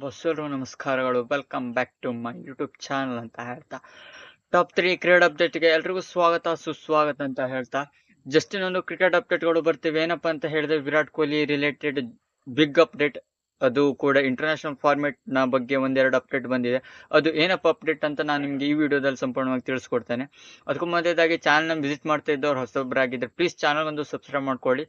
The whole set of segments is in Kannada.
ಬಸ್ಸರು ನಮಸ್ಕಾರಗಳು. Welcome back to my YouTube channel ಅಂತ ಹೇಳ್ತಾ. ಟಾಪ್ ತ್ರೀ ಕ್ರಿಕೆಟ್ ಅಪ್ಡೇಟ್ಗೆ ಎಲ್ರಿಗೂ ಸ್ವಾಗತ, ಸುಸ್ವಾಗತ ಅಂತ ಹೇಳ್ತಾ. ಜಸ್ಟ್ ಇನ್ನೊಂದು ಕ್ರಿಕೆಟ್ ಅಪ್ಡೇಟ್ಗಳು ಬರ್ತಿವೆ. ಏನಪ್ಪ ಅಂತ ಹೇಳಿದ್ರೆ Virat Kohli related big update ಅದು ಕೂಡ ಇಂಟರ್ನ್ಯಾಷನಲ್ ಫಾರ್ಮೆಟ್ನ ಬಗ್ಗೆ ಒಂದೆರಡು ಅಪ್ಡೇಟ್ ಬಂದಿದೆ. ಅದು ಏನಪ್ಪ ಅಪ್ಡೇಟ್ ಅಂತ ನಾನು ನಿಮಗೆ ಈ ವಿಡಿಯೋದಲ್ಲಿ ಸಂಪೂರ್ಣವಾಗಿ ತಿಳಿಸ್ಕೊಡ್ತೇನೆ. ಅದಕ್ಕೂ ಮೊದಲೇದಾಗಿ ಚಾನಲ್ನ ವಿಸಿಟ್ ಮಾಡ್ತಾ ಇದ್ದವ್ರು ಹೊಸೊಬ್ಬರಾಗಿದ್ದರೆ ಪ್ಲೀಸ್ ಚಾನಲ್ ಒಂದು ಸಬ್ಸ್ಕ್ರೈಬ್ ಮಾಡ್ಕೊಳ್ಳಿ.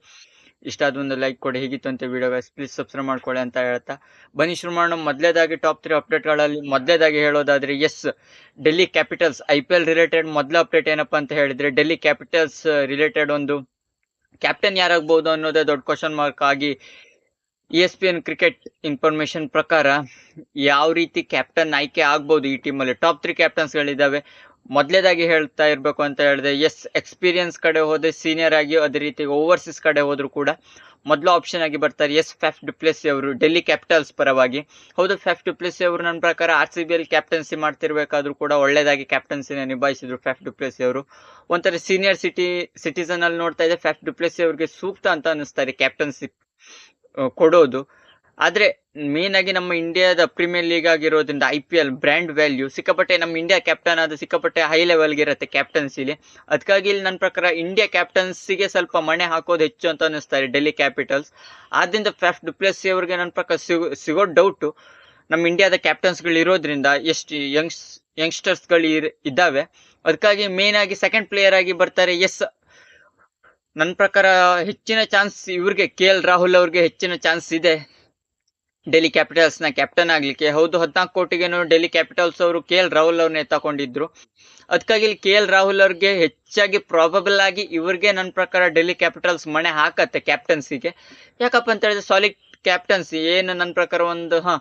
ಇಷ್ಟ ಲೈಕ್ ಕೊಡಿ, ಹೇಗಿತ್ತು ಅಂತ ವಿಡಿಯೋ ಪ್ಲೀಸ್ ಸಬ್ಸ್ಕ್ರೈಬ್ ಮಾಡ್ಕೊಳ್ಳಿ ಅಂತ ಹೇಳ್ತಾ. ಬನ್ನಿ ಶುರು ಮಾಡೋಣ ಮೊದಲೇದಾಗಿ ಟಾಪ್ ತ್ರೀ ಅಪ್ಡೇಟ್ಗಳಲ್ಲಿ ಮೊದಲೇದಾಗಿ ಹೇಳೋದಾದ್ರೆ yes Delhi capitals I P L related ಮೊದಲ ಅಪ್ಡೇಟ್ ಏನಪ್ಪ ಅಂತ ಹೇಳಿದ್ರೆ ಡೆಲ್ಲಿ ಕ್ಯಾಪಿಟಲ್ಸ್ ರಿಲೇಟೆಡ್ ಒಂದು ಕ್ಯಾಪ್ಟನ್ ಯಾರಾಗ್ಬೋದು ಅನ್ನೋದೇ ದೊಡ್ಡ ಕ್ವಶನ್ ಮಾರ್ಕ್ ಆಗಿ E S P N cricket information ಪ್ರಕಾರ, ಯಾವ ರೀತಿ ಕ್ಯಾಪ್ಟನ್ ಆಯ್ಕೆ ಆಗ್ಬೋದು ಈ ಟೀಮಲ್ಲಿ ಟಾಪ್ ತ್ರೀ ಕ್ಯಾಪ್ಟನ್ಸ್ಗಳಿದ್ದಾವೆ ಮೊದಲೇದಾಗಿ ಹೇಳ್ತಾ ಇರಬೇಕು ಅಂತ ಹೇಳಿದೆ ಎಸ್ ಎಕ್ಸ್ಪೀರಿಯನ್ಸ್ ಕಡೆ ಹೋದೆ ಸೀನಿಯರ್ ಆಗಿ ಅದೇ ರೀತಿ ಓವರ್ಸೀಸ್ ಕಡೆ ಹೋದರೂ ಕೂಡ ಮೊದಲು ಆಪ್ಷನ್ ಆಗಿ ಬರ್ತಾರೆ ಎಸ್ ಫ್ಯಾಫ್ ಡುಪ್ಲೆಸಿ ಅವರು ಡೆಲ್ಲಿ ಕ್ಯಾಪಿಟಲ್ಸ್ ಪರವಾಗಿ. ಹೌದು ಫ್ಯಾಫ್ ಡುಪ್ಲೆಸಿ ಅವರು ನನ್ನ ಪ್ರಕಾರ R C B L captaincy ಮಾಡ್ತಿರ್ಬೇಕಾದ್ರೂ ಕೂಡ ಒಳ್ಳೆಯದಾಗಿ ಕ್ಯಾಪ್ಟನ್ಸಿನ ನಿಭಾಯಿಸಿದ್ರು ಫ್ಯಾಫ್ ಡುಪ್ಲೆಸಿ ಅವರು. ಒಂಥರ ಸೀನಿಯರ್ ಸಿಟಿ ಸಿಟಿಸನ್ ಅಲ್ಲಿ ನೋಡ್ತಾ ಇದೆ ಫ್ಯಾಫ್ ಡುಪ್ಲೆಸಿ ಅವರಿಗೆ ಸೂಕ್ತ ಅಂತ ಅನ್ನಿಸ್ತಾರೆ ಕ್ಯಾಪ್ಟನ್ಸಿ ಕೊಡೋದು. ಆದ್ರೆ ಮೇನ್ ಆಗಿ ನಮ್ಮ ಇಂಡಿಯಾದ ಪ್ರೀಮಿಯರ್ ಲೀಗ್ ಆಗಿರೋದ್ರಿಂದ I P L brand value ಸಿಕ್ಕಾಪಟ್ಟೆ ನಮ್ಮ ಇಂಡಿಯಾ ಕ್ಯಾಪ್ಟನ್ ಆದ ಸಿಕ್ಕಾಪಟ್ಟೆ ಹೈ ಲೆವೆಲ್ಗೆ ಇರುತ್ತೆ ಕ್ಯಾಪ್ಟನ್ಸಿಲಿ ಅದಕ್ಕಾಗಿ ಇಲ್ಲಿ ನನ್ನ ಪ್ರಕಾರ ಇಂಡಿಯಾ ಕ್ಯಾಪ್ಟನ್ಸಿಗೆ ಸ್ವಲ್ಪ ಮಣೆ ಹಾಕೋದು ಹೆಚ್ಚು ಅಂತ ಅನ್ನಿಸ್ತಾರೆ ಡೆಲ್ಲಿ ಕ್ಯಾಪಿಟಲ್ಸ್ ಆದ್ದರಿಂದ ಫೆಫ್ ಡುಪ್ಲೆಸಿ ಅವ್ರಿಗೆ ನನ್ನ ಪ್ರಕಾರ ಸಿಗೋ ಸಿಗೋ ಡೌಟು ನಮ್ಮ ಇಂಡಿಯಾದ ಕ್ಯಾಪ್ಟನ್ಸ್ಗಳು ಇರೋದ್ರಿಂದ ಎಷ್ಟು ಯಂಗ್ಸ್ ಯಂಗ್ಸ್ಟರ್ಸ್ಗಳು ಇದ್ದಾವೆ. ಅದಕ್ಕಾಗಿ ಮೇನ್ ಆಗಿ ಸೆಕೆಂಡ್ ಪ್ಲೇಯರ್ ಆಗಿ ಬರ್ತಾರೆ ಎಸ್ ನನ್ನ ಪ್ರಕಾರ ಹೆಚ್ಚಿನ ಚಾನ್ಸ್ ಇವ್ರಿಗೆ ಕೆ ಎಲ್ ರಾಹುಲ್ ಅವ್ರಿಗೆ ಹೆಚ್ಚಿನ ಚಾನ್ಸ್ ಇದೆ. ಡೆಲ್ಲಿ ಕ್ಯಾಪಿಟಲ್ಸ್ನ ಕ್ಯಾಪ್ಟನ್ ಆಗ್ಲಿಕ್ಕೆ. ಹೌದು, ಹದಿನಾಲ್ಕು ಕೋಟಿಗೇನು ಡೆಲ್ಲಿ ಕ್ಯಾಪಿಟಲ್ಸ್ ಅವರು ಕೆ ಎಲ್ ರಾಹುಲ್ ಅವ್ರನ್ನೇ ತಗೊಂಡಿದ್ರು. ಅದಕ್ಕಾಗಿ ಇಲ್ಲಿ ಕೆ ಎಲ್ ರಾಹುಲ್ ಅವ್ರಿಗೆ ಹೆಚ್ಚಾಗಿ ಪ್ರಾಬಬಲ್ ಆಗಿ ಇವ್ರಿಗೆ ನನ್ನ ಪ್ರಕಾರ ಡೆಲ್ಲಿ ಕ್ಯಾಪಿಟಲ್ಸ್ ಮಣೆ ಹಾಕತ್ತೆ ಕ್ಯಾಪ್ಟನ್ಸಿಗೆ ಯಾಕಪ್ಪ ಅಂತ ಹೇಳಿದ್ರೆ ಸಾಲಿಡ್ ಕ್ಯಾಪ್ಟನ್ಸಿ ಏನು ನನ್ನ ಪ್ರಕಾರ ಒಂದು, ಹಾ,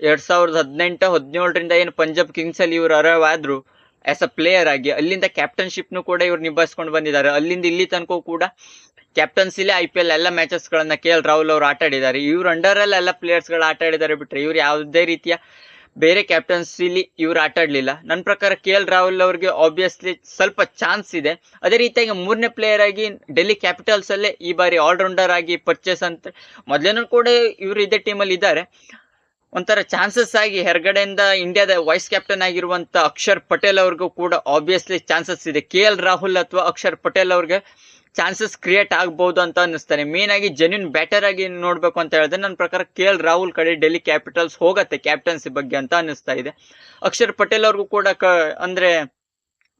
ಎರಡ್ ಸಾವಿರದ ಹದಿನೆಂಟು, ಹದಿನೇಳರಿಂದ ಏನು ಪಂಜಾಬ್ ಕಿಂಗ್ಸ್ ಅಲ್ಲಿ ಇವರು ಅರವ್ ಆದ್ರು ಆಸ್ ಅ ಪ್ಲೇಯರ್ ಆಗಿ ಅಲ್ಲಿಂದ ಕ್ಯಾಪ್ಟನ್ಶಿಪ್ನು ಕೂಡ ಇವ್ರು ನಿಭಾಯಿಸ್ಕೊಂಡು ಬಂದಿದ್ದಾರೆ. ಅಲ್ಲಿಂದ ಇಲ್ಲಿ ತನಕ ಕೂಡ ಕ್ಯಾಪ್ಟನ್ಸಿಲೇ ಐ ಪಿ ಎಲ್ ಎಲ್ಲ ಮ್ಯಾಚಸ್ ಗಳನ್ನ ಕೆ ಎಲ್ ರಾಹುಲ್ ಅವರು ಆಟಾಡಿದ್ದಾರೆ ಇವ್ರ ಅಂಡರ್ ಅಲ್ಲಿ ಎಲ್ಲ ಪ್ಲೇಯರ್ಸ್ಗಳು ಆಟ ಆಡಿದ್ದಾರೆ ಬಿಟ್ರೆ ಇವ್ರು ಯಾವುದೇ ರೀತಿಯ ಬೇರೆ ಕ್ಯಾಪ್ಟನ್ಸಿಲಿ ಇವ್ರು ಆಟಾಡಲಿಲ್ಲ ನನ್ನ ಪ್ರಕಾರ ಕೆ ಎಲ್ ರಾಹುಲ್ ಅವ್ರಿಗೆ ಆಬ್ವಿಯಸ್ಲಿ ಸ್ವಲ್ಪ ಚಾನ್ಸ್ ಇದೆ. ಅದೇ ರೀತಿಯಾಗಿ ಮೂರನೇ ಪ್ಲೇಯರ್ ಆಗಿ ಡೆಲ್ಲಿ ಕ್ಯಾಪಿಟಲ್ಸ್ ಅಲ್ಲೇ ಈ ಬಾರಿ ಆಲ್ರೌಂಡರ್ ಆಗಿ ಪರ್ಚೇಸ್ ಅಂತ ಮೊದಲೇನೂ ಕೂಡ ಇವರು ಇದೇ ಟೀಮಲ್ಲಿ ಇದ್ದಾರೆ. ಒಂಥರ ಚಾನ್ಸಸ್ ಆಗಿ ಹೆರ್ಗಡೆಯಿಂದ ಇಂಡಿಯಾದ ವೈಸ್ ಕ್ಯಾಪ್ಟನ್ ಆಗಿರುವಂತ ಅಕ್ಷರ್ ಪಟೇಲ್ ಅವ್ರಿಗೂ ಕೂಡ ಆಬ್ವಿಯಸ್ಲಿ ಚಾನ್ಸಸ್ ಇದೆ. ಕೆ ಎಲ್ ರಾಹುಲ್ ಅಥವಾ ಅಕ್ಷರ್ ಪಟೇಲ್ ಅವ್ರಿಗೆ ಚಾನ್ಸಸ್ ಕ್ರಿಯೇಟ್ ಆಗ್ಬಹುದು ಅಂತ ಅನ್ನಿಸ್ತಾನೆ ಮೇನ್ ಆಗಿ ಜೆನ್ಯೂನ್ ಬ್ಯಾಟರ್ ಆಗಿ ನೋಡ್ಬೇಕು ಅಂತ ಹೇಳಿದ್ರೆ ನನ್ನ ಪ್ರಕಾರ ಕೆ ಎಲ್ ರಾಹುಲ್ ಕಡೆ ಡೆಲ್ಲಿ ಕ್ಯಾಪಿಟಲ್ಸ್ ಹೋಗತ್ತೆ ಕ್ಯಾಪ್ಟನ್ಸಿ ಬಗ್ಗೆ ಅಂತ ಅನ್ನಿಸ್ತಾ ಇದೆ. ಅಕ್ಷರ್ ಪಟೇಲ್ ಅವ್ರಿಗೂ ಕೂಡ ಕ, ಅಂದ್ರೆ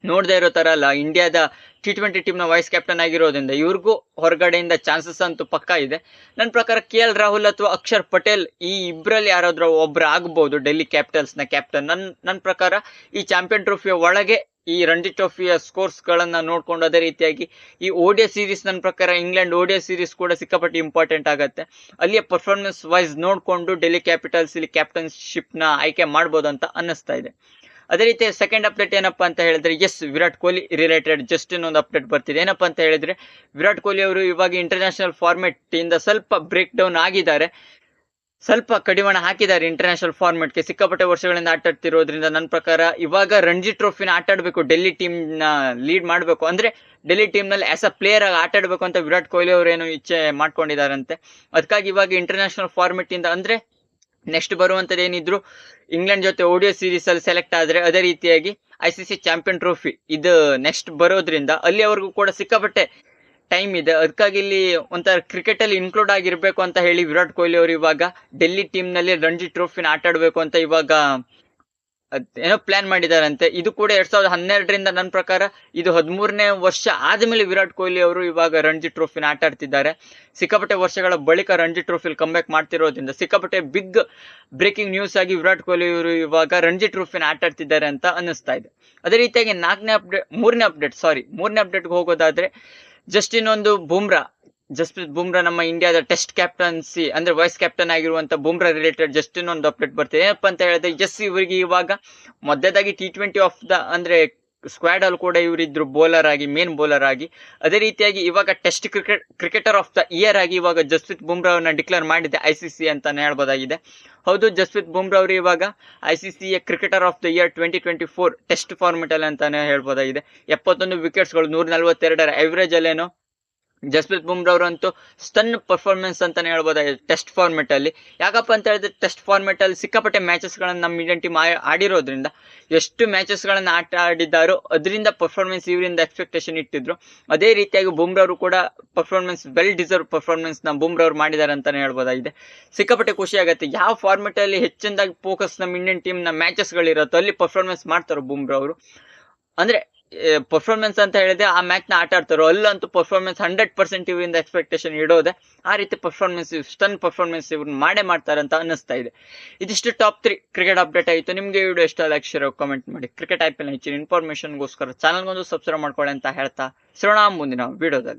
ನೋಡದೇ ಇರೋ ತರ ಅಲ್ಲ ಇಂಡಿಯಾದ ಟಿ ಟ್ವೆಂಟಿ ಟೀಮ್ನ ವೈಸ್ ಕ್ಯಾಪ್ಟನ್ ಆಗಿರೋದ್ರಿಂದ ಇವ್ರಿಗೂ ಹೊರಗಡೆಯಿಂದ ಚಾನ್ಸಸ್ ಅಂತೂ ಪಕ್ಕಾ ಇದೆ. ನನ್ನ ಪ್ರಕಾರ ಕೆ ಎಲ್ ರಾಹುಲ್ ಅಥವಾ ಅಕ್ಷರ್ ಪಟೇಲ್ ಈ ಇಬ್ಬರಲ್ಲಿ ಯಾರಾದ್ರೂ ಒಬ್ರು ಆಗ್ಬೋದು ಡೆಲ್ಲಿ ಕ್ಯಾಪಿಟಲ್ಸ್ನ ಕ್ಯಾಪ್ಟನ್ ನನ್ನ ನನ್ನ ಪ್ರಕಾರ ಈ ಚಾಂಪಿಯನ್ ಟ್ರೋಫಿಯ ಒಳಗೆ ಈ ರಂಜಿ ಟ್ರೋಫಿಯ ಸ್ಕೋರ್ಸ್ ಗಳನ್ನ ನೋಡ್ಕೊಂಡು ಅದೇ ರೀತಿಯಾಗಿ ಈ ಓಡಿಯ ಸೀರೀಸ್ ನನ್ನ ಪ್ರಕಾರ ಇಂಗ್ಲೆಂಡ್ ಓಡಿಯ ಸೀರೀಸ್ ಕೂಡ ಸಿಕ್ಕಾಪಟ್ಟೆ ಇಂಪಾರ್ಟೆಂಟ್ ಆಗುತ್ತೆ. ಅಲ್ಲಿಯ ಪರ್ಫಾರ್ಮೆನ್ಸ್ ವೈಸ್ ನೋಡಿಕೊಂಡು ಡೆಲ್ಲಿ ಕ್ಯಾಪಿಟಲ್ಸ್ ಇಲ್ಲಿ ಕ್ಯಾಪ್ಟನ್ಶಿಪ್ನ ಆಯ್ಕೆ ಮಾಡ್ಬೋದು ಅಂತ ಅನ್ನಿಸ್ತಾ ಇದೆ. ಅದೇ ರೀತಿ ಸೆಕೆಂಡ್ ಅಪ್ಡೇಟ್ ಏನಪ್ಪಾ ಅಂತ ಹೇಳಿದ್ರೆ yes Virat Kohli related just ಇನ್ನೊಂದು ಅಪ್ಡೇಟ್ ಬರ್ತಿದೆ. ಏನಪ್ಪಾ ಅಂತ ಹೇಳಿದ್ರೆ, ವಿರಾಟ್ ಕೊಹ್ಲಿ ಅವರು ಇವಾಗ ಇಂಟರ್ನ್ಯಾಷನಲ್ ಫಾರ್ಮೆಟ್ ಇಂದ ಸ್ವಲ್ಪ ಬ್ರೇಕ್ ಡೌನ್ ಆಗಿದ್ದಾರೆ. ಸ್ವಲ್ಪ ಕಡಿವಾಣ ಹಾಕಿದ್ದಾರೆ ಇಂಟರ್ನ್ಯಾಷನಲ್ ಫಾರ್ಮೆಟ್ಗೆ ಸಿಕ್ಕಾಪಟ್ಟೆ ವರ್ಷಗಳಿಂದ ಆಟ ಆಡ್ತಿರೋದ್ರಿಂದ ನನ್ನ ಪ್ರಕಾರ ಇವಾಗ ರಣಜಿ ಟ್ರೋಫಿನ ಆಟಾಡಬೇಕು ಡೆಲ್ಲಿ ಟೀಮ್ನ ಲೀಡ್ ಮಾಡಬೇಕು. ಅಂದ್ರೆ ಡೆಲ್ಲಿ ಟೀಮ್ನಲ್ಲಿ ಆಸ್ ಅ ಪ್ಲೇಯರ್ ಆಗಿ ಆಟಾಡಬೇಕು ಅಂತ ವಿರಾಟ್ ಕೊಹ್ಲಿ ಅವರು ಏನು ಇಚ್ಛೆ ಮಾಡ್ಕೊಂಡಿದಾರಂತೆ ಅದಕ್ಕಾಗಿ ಇವಾಗ ಇಂಟರ್ನ್ಯಾಷನಲ್ ಫಾರ್ಮೆಟಿಂದ ಅಂದ್ರೆ ನೆಕ್ಸ್ಟ್ ಬರುವಂಥದ್ದು ಏನಿದ್ರು ಇಂಗ್ಲೆಂಡ್ ಜೊತೆ ಓಡಿಯೋ ಸೀರೀಸ್ ಅಲ್ಲಿ ಸೆಲೆಕ್ಟ್ ಆದ್ರೆ ಅದೇ ರೀತಿಯಾಗಿ I C C champion trophy ಇದು ನೆಕ್ಸ್ಟ್ ಬರೋದ್ರಿಂದ ಅಲ್ಲಿವರೆಗೂ ಕೂಡ ಸಿಕ್ಕಾಪಟ್ಟೆ ಟೈಮ್ ಇದೆ. ಅದಕ್ಕಾಗಿ ಇಲ್ಲಿ ಒಂಥರ ಕ್ರಿಕೆಟ್ ಅಲ್ಲಿ ಇನ್ಕ್ಲೂಡ್ ಆಗಿರಬೇಕು ಅಂತ ಹೇಳಿ ವಿರಾಟ್ ಕೊಹ್ಲಿ ಅವರು ಇವಾಗ ಡೆಲ್ಲಿ ಟೀಮ್ನಲ್ಲಿ ರಣಜಿ ಟ್ರೋಫಿನ ಆಟ ಆಡಬೇಕು ಅಂತ ಇವಾಗ ಏನೋ ಪ್ಲಾನ್ ಮಾಡಿದಾರಂತೆ. ಇದು ಕೂಡ ಎರಡ್ ಸಾವಿರದ ಹನ್ನೆರಡರಿಂದ ನನ್ನ ಪ್ರಕಾರ ಇದು ಹದಿಮೂರನೇ ವರ್ಷ ಆದಮೇಲೆ ವಿರಾಟ್ ಕೊಹ್ಲಿ ಅವರು ಇವಾಗ ರಣಜಿ ಟ್ರೋಫಿನ ಆಟ ಆಡ್ತಿದ್ದಾರೆ. ಸಿಕ್ಕಾಪಟ್ಟೆ ವರ್ಷಗಳ ಬಳಿಕ ರಣಜಿ ಟ್ರೋಫಿಲ್ ಕಮ್ಬ್ಯಾಕ್ ಮಾಡ್ತಿರೋದ್ರಿಂದ, ಸಿಕ್ಕಾಪಟ್ಟೆ ಬಿಗ್ ಬ್ರೇಕಿಂಗ್ ನ್ಯೂಸ್ ಆಗಿ ವಿರಾಟ್ ಕೊಹ್ಲಿ ಅವರು ಇವಾಗ ರಣಜಿ ಟ್ರೋಫಿನ ಆಟ ಆಡ್ತಿದ್ದಾರೆ ಅಂತ ಅನ್ನಿಸ್ತಾ ಇದೆ. ಅದೇ ರೀತಿಯಾಗಿ ನಾಲ್ಕನೇ ಅಪ್ಡೇಟ್ ಮೂರನೇ ಅಪ್ಡೇಟ್ ಸಾರಿ ಮೂರನೇ ಅಪ್ಡೇಟ್ಗೆ ಹೋಗೋದಾದ್ರೆ ಜಸ್ಟ್ ಇನ್ನೊಂದು ಬುಮ್ರಾ ಜಸ್ಪ್ರೀತ್ ಬುಮ್ರಾ ನಮ್ಮ ಇಂಡಿಯಾದ ಟೆಸ್ಟ್ ಕ್ಯಾಪ್ಟನ್ಸಿ ಅಂದ್ರೆ ವೈಸ್ ಕ್ಯಾಪ್ಟನ್ ಆಗಿರುವಂತ ಬುಮ್ರಾ ರಿಲೇಟೆಡ್ ಜಸ್ಟ್ ಇನ್ನೊಂದು ಅಪ್ಡೇಟ್ ಬರ್ತಿದೆ. ಏನಪ್ಪ ಅಂತ ಹೇಳಿದ್ರೆ ಎಸ್ ಇವರಿಗೆ ಇವಾಗ ಮೊದಲೇದಾಗಿ ಟಿ ಟ್ವೆಂಟಿ ಆಫ್ ದ ಅಂದ್ರೆ ಸ್ಕ್ವಾಡ್ ಅಲ್ಲಿ ಕೂಡ ಇವರಿದ್ರು ಬೌಲರ್ ಆಗಿ ಮೇನ್ ಬೌಲರ್ ಆಗಿ. ಅದೇ ರೀತಿಯಾಗಿ ಇವಾಗ test cricket cricketer of the year ಆಗಿ ಇವಾಗ ಜಸ್ಪ್ರೀತ್ ಬುಮ್ರಾ ಅವ್ರನ್ನ ಡಿಕ್ಲೇರ್ ಮಾಡಿದೆ ಐ ಸಿ ಸಿ ಅಂತಾನೆ ಹೇಳ್ಬೋದಾಗಿದೆ. ಹೌದು, ಜಸ್ಪ್ರೀತ್ ಬುಮ್ರಾ ಅವರು ಇವಾಗ I C C cricketer of the year twenty twenty four test format ಅಲ್ಲಿ ಅಂತಾನೆ ಹೇಳ್ಬೋದಾಗಿದೆ. ಎಪ್ಪತ್ತೊಂದು ವಿಕೆಟ್ಸ್ಗಳು ನೂರ ನಲ್ವತ್ತೆರಡರ ಅವರೇಜ್ ಅಲ್ಲೇನೋ ಜಸ್ಪ್ರೀತ್ ಬುಮ್ರಾ ಅವರಂತೂ ಸ್ಟನ್ ಪರ್ಫಾರ್ಮೆನ್ಸ್ ಅಂತಾನೆ ಹೇಳ್ಬೋದಾಗಿದೆ ಟೆಸ್ಟ್ ಫಾರ್ಮೆಟ್ ಅಲ್ಲಿ. ಯಾಕಪ್ಪ ಅಂತ ಹೇಳಿದ್ರೆ ಟೆಸ್ಟ್ ಫಾರ್ಮೆಟ್ ಅಲ್ಲಿ ಸಿಕ್ಕಾಪಟ್ಟೆ ಮ್ಯಾಚಸ್ ಗಳನ್ನ ನಮ್ಮ ಇಂಡಿಯನ್ ಟೀಮ್ ಆಡಿರೋದ್ರಿಂದ ಎಷ್ಟು ಮ್ಯಾಚಸ್ ಗಳನ್ನ ಆಟ ಆಡಿದ್ದಾರೋ ಅದರಿಂದ ಪರ್ಫಾರ್ಮೆನ್ಸ್ ಇವರಿಂದ ಎಕ್ಸ್ಪೆಕ್ಟೇಷನ್ ಇಟ್ಟಿದ್ರು. ಅದೇ ರೀತಿಯಾಗಿ ಬುಮ್ರಾ ಅವರು ಕೂಡ ಪರ್ಫಾರ್ಮೆನ್ಸ್ ವೆಲ್ ಡಿಸರ್ವ್ ಪರ್ಫಾರ್ಮೆನ್ಸ್ನ ಬುಮ್ರಾ ಅವರು ಮಾಡಿದ್ದಾರೆ ಅಂತಾನೆ ಹೇಳ್ಬೋದಾಗಿದೆ. ಸಿಕ್ಕಾಪಟ್ಟೆ ಖುಷಿ ಆಗುತ್ತೆ. ಯಾವ ಫಾರ್ಮೆಟ್ ಅಲ್ಲಿ ಹೆಚ್ಚಿನದಾಗಿ ಫೋಕಸ್ ನಮ್ಮ ಇಂಡಿಯನ್ ಟೀಮ್ನ ಮ್ಯಾಚಸ್ ಗಳಿರುತ್ತೋ ಅಲ್ಲಿ ಪರ್ಫಾರ್ಮೆನ್ಸ್ ಮಾಡ್ತಾರೋ ಬುಮ್ರಾ ಅವರು ಅಂದ್ರೆ ಪರ್ಫಾರ್ಮೆನ್ಸ್ ಅಂತ ಹೇಳಿದ್ರೆ ಆ ಮ್ಯಾಚ್ನ ಆಟ ಆಡ್ತಾರೋ, ಅಲ್ಲಂತೂ ಪರ್ಫಾರ್ಮೆನ್ಸ್ ಹಂಡ್ರೆಡ್ ಪರ್ಸೆಂಟ್ ಇವರಿಂದ ಎಕ್ಸ್ಪೆಕ್ಟೇಷನ್ ಇಡೋದೆ, ಆ ರೀತಿ ಪರ್ಫಾರ್ಮೆನ್ಸ್ ಸ್ಟನ್ ಪರ್ಫಾರ್ಮೆನ್ಸ್ ಇವ್ರನ್ನ ಮಾಡೇ ಮಾಡ್ತಾರೆ ಅಂತ ಅನ್ನಿಸ್ತಾ ಇದೆ. ಇದಿಷ್ಟು ಟಾಪ್ ತ್ರೀ ಕ್ರಿಕೆಟ್ ಅಪ್ಡೇಟ್ ಆಯಿತು. ನಿಮಗೆ ವಿಡಿಯೋ ಇಷ್ಟ ಲೈಕ್ ಶೇರ್ ಕಾಮೆಂಟ್ ಮಾಡಿ. ಕ್ರಿಕೆಟ್ ಐ ಪಿ ಎಲ್ ಹೆಚ್ಚಿನ ಇನ್ಫಾರ್ಮೇಷನ್ಗೋಸ್ಕರ ಚಾನಲ್ಗೊಂದು ಸಬ್ಸ್ಕ್ರೈಬ್ ಮಾಡ್ಕೊಳ್ಳಿ ಅಂತ ಹೇಳ್ತಾ ಸಿರೋಣ ಮುಂದಿನ ವಿಡಿಯೋದಲ್ಲಿ